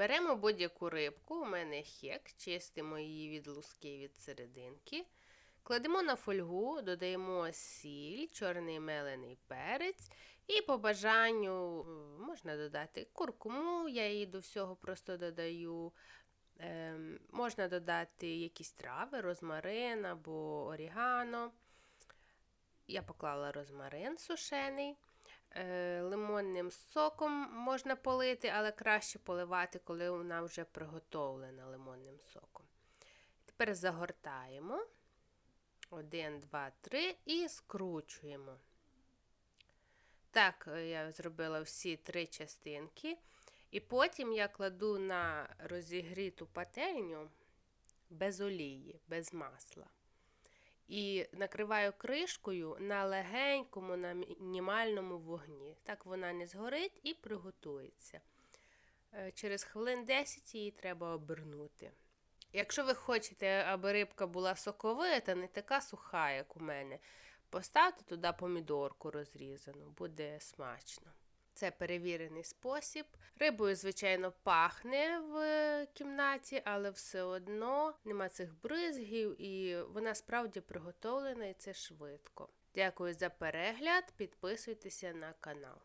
Беремо будь-яку рибку, у мене хек, чистимо її від луски від серединки. Кладемо на фольгу, додаємо сіль, чорний мелений перець і по бажанню можна додати куркуму, я її до всього просто додаю. Ем, можна додати якісь трави, розмарин або орігано. Я поклала розмарин сушений. Е, Лимонним соком можна полити, але краще поливати, коли вона вже приготовлена лимонним соком. Тепер загортаємо. Один, два, три і скручуємо. Так, е, я зробила всі три частинки. І потім я кладу на розігріту пательню без олії, без масла. І накриваю кришкою на легенькому, на мінімальному вогні. Так вона не згорить і приготується. Е, Через хвилин 10 її треба обернути. Якщо ви хочете, аби рибка була соковита, не така суха, як у мене, поставте туди помідорку розрізану, буде смачно. Це перевірений спосіб. Рибою, звичайно, пахне в кімнаті, але все одно нема цих бризгів, і вона справді приготовлена, і це швидко. Дякую за перегляд. Підписуйтеся на канал.